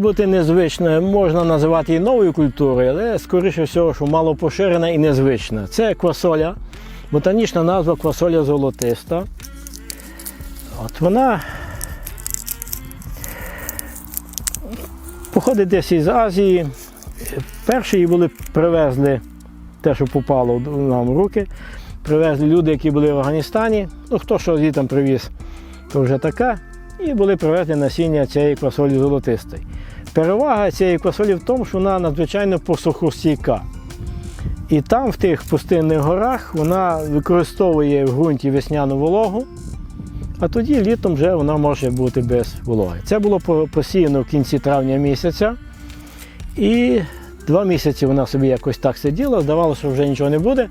бути незвичною, можна називати її новою культурою, але скоріше всього, що мало поширена і незвична. Це квасоля, ботанічна назва квасоля золотиста. От вона походить десь із Азії. Перші її були привезли, те, що попало нам в руки, привезли люди, які були в Афганістані. Ну, хто що звідти привіз, то вже така. І були привезли насіння цієї квасолі золотистої. Перевага цієї квасолі в тому, що вона надзвичайно посухостійка. І там, в тих пустинних горах, вона використовує в ґрунті весняну вологу, а тоді літом вже вона може бути без вологи. Це було посіяно в кінці травня місяця. І два місяці вона собі якось так сиділа, здавалося, що вже нічого не буде.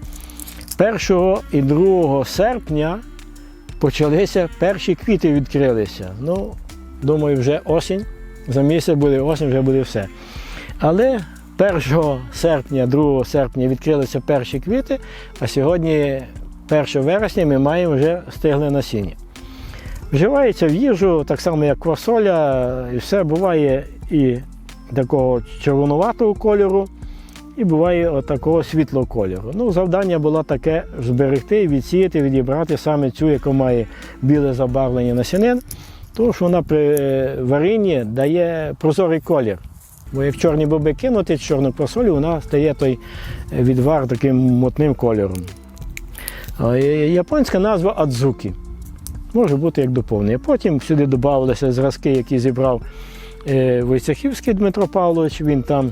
1 і 2 серпня почалися перші квіти відкрилися. Ну, думаю, вже осінь. За місяць буде осінь, вже буде все. Але 1 серпня, 2 серпня відкрилися перші квіти, а сьогодні, 1 вересня, ми маємо вже стигле насіння. Вживається в їжу, так само як квасоля, і все буває і такого червонуватого кольору, і буває от такого світлого кольору. Ну, завдання було таке зберегти, відсіяти, відібрати саме цю, яка має біле забарвлення насінин, тому що вона при варінні дає прозорий колір. Бо як чорні боби кинути чорну квасолю, вона стає той відвар таким мотним кольором. Е, Японська назва адзукі. Може бути як доповнення. Потім сюди додавалися зразки, які зібрав е, Войцехівський Дмитро Павлович. Він там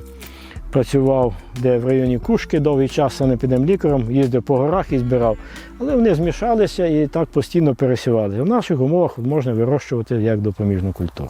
працював, де в районі Кушки довгий час санепідемлікарем, їздив по горах і збирав. Але вони змішалися і так постійно пересівалися. В наших умовах можна вирощувати як допоміжну культуру.